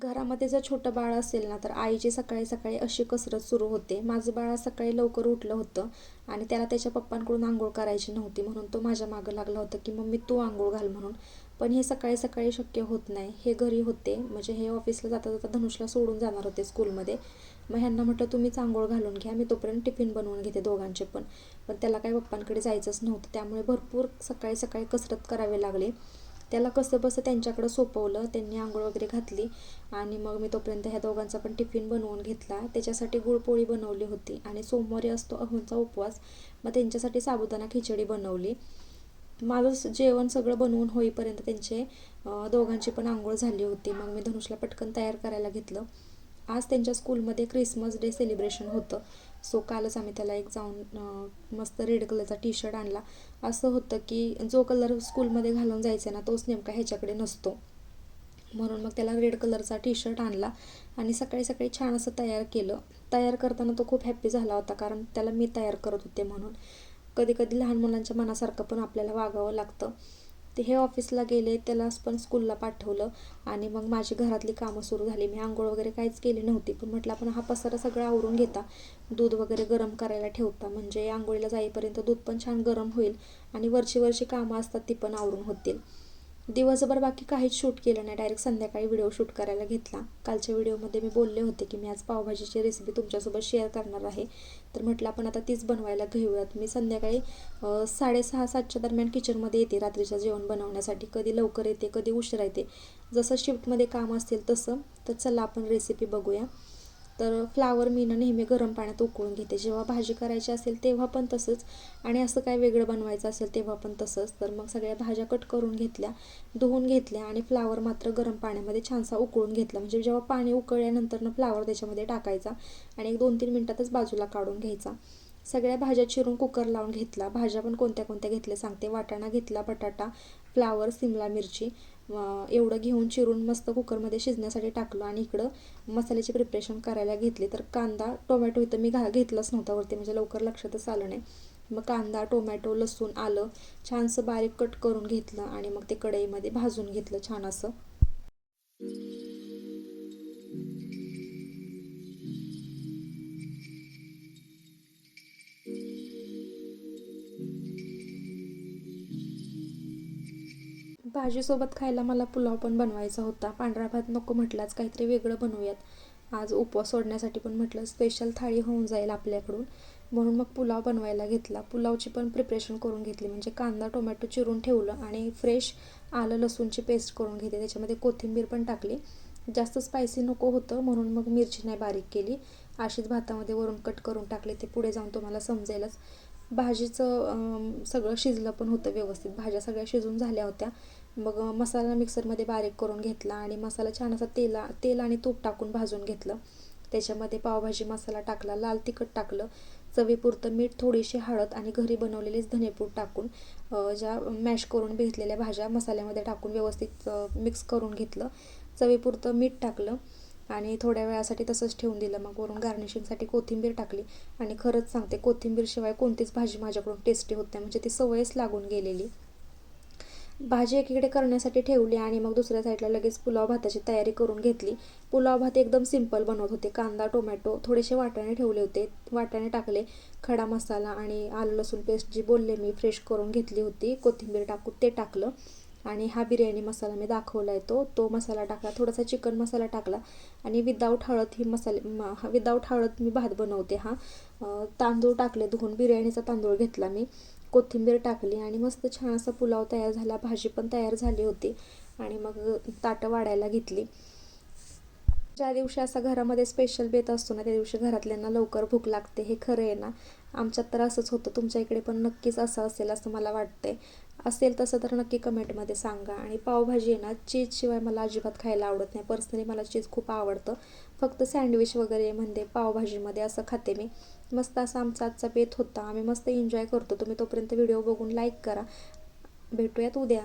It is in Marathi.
घरामध्ये जर छोटं बाळ असेल ना तर आईची सकाळी सकाळी अशी कसरत सुरू होते. माझं बाळ सकाळी लवकर उठलं होतं आणि त्याला त्याच्या पप्पांकडून आंघोळ करायची नव्हती म्हणून तो माझ्या मागं लागला होता की मम्मी तू आंघोळ घाल म्हणून. पण हे सकाळी सकाळी शक्य होत नाही. हे घरी होते. म्हणजे हे ऑफिसला जाता जाता धनुषला सोडून जाणार होते स्कूलमध्ये. मग ह्यांना म्हटलं तुम्हीच आंघोळ घालून घ्या. मी तोपर्यंत टिफिन बनवून घेते दोघांचे पण. पण त्याला काही पप्पांकडे जायचंच नव्हतं. त्यामुळे भरपूर सकाळी सकाळी कसरत करावी लागली. त्याला कसं बसं त्यांच्याकडं सोपवलं त्यांनी आंघोळ वगैरे घातली आणि मग मी तोपर्यंत ह्या दोघांचा पण टिफिन बनवून घेतला. त्याच्यासाठी गुळपोळी बनवली होती आणि सोमवारी असतो अहोंचा उपवास. मग त्यांच्यासाठी साबुदाणा खिचडी बनवली. माझं जेवण सगळं बनवून होईपर्यंत त्यांचे दोघांची पण आंघोळ झाली होती. मग मी धनुषला पटकन तयार करायला घेतलं. आज त्यांच्या स्कूलमध्ये क्रिसमस डे सेलिब्रेशन होतं. सो कालच आम्ही त्याला एक जाऊन मस्त रेड कलरचा टी शर्ट आणला. असं होतं की जो कलर स्कूलमध्ये घालून जायचा ना तोच नेमका ह्याच्याकडे नसतो. म्हणून मग त्याला रेड कलरचा टी शर्ट आणला आणि सकाळी सकाळी छान असं तयार केलं. तयार करताना तो खूप हॅप्पी झाला होता कारण त्याला मी तयार करत होते म्हणून. कधी कधी लहान मुलांच्या मनासारखं पण आपल्याला वागावं लागतं. ते हे ऑफिसला गेले त्याला पण स्कूलला पाठवलं. आणि मग माझी घरातली कामं सुरू झाली. मी आंघोळ वगैरे काहीच केली नव्हती. पण म्हटलं आपण हा पसारा सगळं आवरून घेता. दूध वगैरे गरम करायला ठेवता. म्हणजे आंघोळीला जाईपर्यंत दूध पण छान गरम होईल. आणि वरची वरची कामं असतात ती पण आवरून होतील. दिवसभर बाकी काहीच शूट केलं नाही. डायरेक्ट संध्याकाळी व्हिडिओ शूट करायला घेतला. कालच्या व्हिडिओमध्ये मी बोलले होते की मी आज पावभाजीची रेसिपी तुमच्यासोबत शेअर करणार आहे. तर म्हटलं आपण आता तीच बनवायला घेऊयात. मी संध्याकाळी साडेसहा सातच्या दरम्यान किचनमध्ये येते. रात्रीचं जेवण बनवण्यासाठी. कधी लवकर येते कधी उशिरा येते. जसं शिफ्टमध्ये काम असतील तसं. तर चला आपण रेसिपी बघूया. तर फ्लावर मी ना नेहमी गरम पाण्यात उकळून घेते. जेव्हा भाजी करायची असेल तेव्हा पण तसंच. आणि असं काय वेगळं बनवायचं असेल तेव्हा पण तसंच. तर मग सगळ्या भाज्या कट करून घेतल्या धुवून घेतल्या आणि फ्लावर मात्र गरम पाण्यामध्ये छानसा उकळून घेतला. म्हणजे जेव्हा पाणी उकळल्यानंतरनं फ्लावर त्याच्यामध्ये टाकायचा आणि एक दोन तीन मिनटातच बाजूला काढून घ्यायचा. सगळ्या भाज्या चिरून कुकर लावून घेतला. भाज्या पण कोणत्या कोणत्या घेतल्या सांगते. वाटाणा घेतला बटाटा फ्लावर सिमला मिरची एवढं घेऊन चिरून मस्त कुकरमध्ये शिजण्यासाठी टाकलं आणि इकडं मसाल्याची प्रिपरेशन करायला घेतली. तर कांदा टोमॅटो इथं मी घा घेतलंच नव्हता वरती म्हणजे लवकर लक्षातच आलं नाही. मग कांदा टोमॅटो लसूण आलं छानसं बारीक कट करून घेतलं आणि मग ते कढईमध्ये भाजून घेतलं छान असं भाजीसोबत खायला मला पुलाव पण बनवायचा होता. पांढरा भात नको म्हटलाच काहीतरी वेगळं बनवूयात. आज उपवास सोडण्यासाठी पण म्हटलं स्पेशल थाळी होऊन जाईल आपल्याकडून. म्हणून मग पुलाव बनवायला घेतला. पुलावची पण प्रिपरेशन करून घेतली. म्हणजे कांदा टोमॅटो चिरून ठेवलं आणि फ्रेश आलं लसूणची पेस्ट करून घेतली. त्याच्यामध्ये कोथिंबीर पण टाकली. जास्त स्पायसी नको होतं म्हणून मग मिरची नाही बारीक केली. अशीच भातामध्ये वरून कट करून टाकले. ते पुढे जाऊन तुम्हाला समजेलच. भाजीचं सगळं शिजलं पण होतं व्यवस्थित. भाज्या सगळ्या शिजून झाल्या होत्या. मग मसाला मिक्सरमध्ये बारीक करून घेतला आणि मसाला छान असा तेला तेल आणि तूप टाकून भाजून घेतलं. त्याच्यामध्ये पावभाजी मसाला टाकला लाल तिखट टाकलं चवीपुरतं मीठ थोडीशी हळद आणि घरी बनवलेलेच धनेपूड टाकून ज्या मॅश करून घेतलेल्या भाज्या मसाल्यामध्ये टाकून व्यवस्थित मिक्स करून घेतलं. चवीपुरतं मीठ टाकलं आणि थोड्या वेळासाठी तसंच ठेवून दिलं. मग वरून गार्निशिंगसाठी कोथिंबीर टाकली आणि खरंच सांगते कोथिंबीरशिवाय कोणतीच भाजी माझ्याकडून टेस्टी होत नाही. म्हणजे ती सवयच लागून गेलेली. भाजी एकीकडे करण्यासाठी ठेवली आणि मग दुसऱ्या साईडला लगेच पुलाव भाताची तयारी करून घेतली. पुलाव भात एकदम सिंपल बनवत होते. कांदा टोमॅटो थोडेसे वाटाणे ठेवले होते. वाटाणे टाकले खडा मसाला आणि आलू लसूण पेस्ट जी बोलले मी फ्रेश करून घेतली होती. कोथिंबीर टाकून ते टाकलं. आणि हा बिर्याणी मसाला मी दाखवला आहे तो. तो मसाला टाकला थोडासा चिकन मसाला टाकला आणि विदाऊट हळद ही मसाले विदाऊट हळद मी भात बनवते हा. तांदूळ टाकले धुवून बिर्याणीचा तांदूळ घेतला मी. कोथिंबीर टाकली आणि मस्त छान असा पुलाव तयार झाला भाजी पण तयार झाली होती. आणि मग ताटं वाढायला घेतली. ज्या दिवशी असा घरामध्ये स्पेशल बेत असतो ना त्या दिवशी घरातल्यांना लवकर भूक लागते हे खरं आहे ना. आमच्यात तर असंच होतं तुमच्या इकडे पण नक्कीच असं असेल असं मला वाटतंय. असेल तसं तर नक्की कमेंटमध्ये सांगा. आणि पावभाजी आहे ना चीजशिवाय मला अजिबात खायला आवडत नाही. पर्सनली मला चीज खूप आवडतं. फक्त सँडविच वगैरे म्हणजे पावभाजीमध्ये असं खाते मी. मस्त असा आमचा आजचा बेत होता. आम्ही मस्त एन्जॉय करतो. तुम्ही तोपर्यंत व्हिडिओ बघून लाईक करा. भेटूयात उद्या.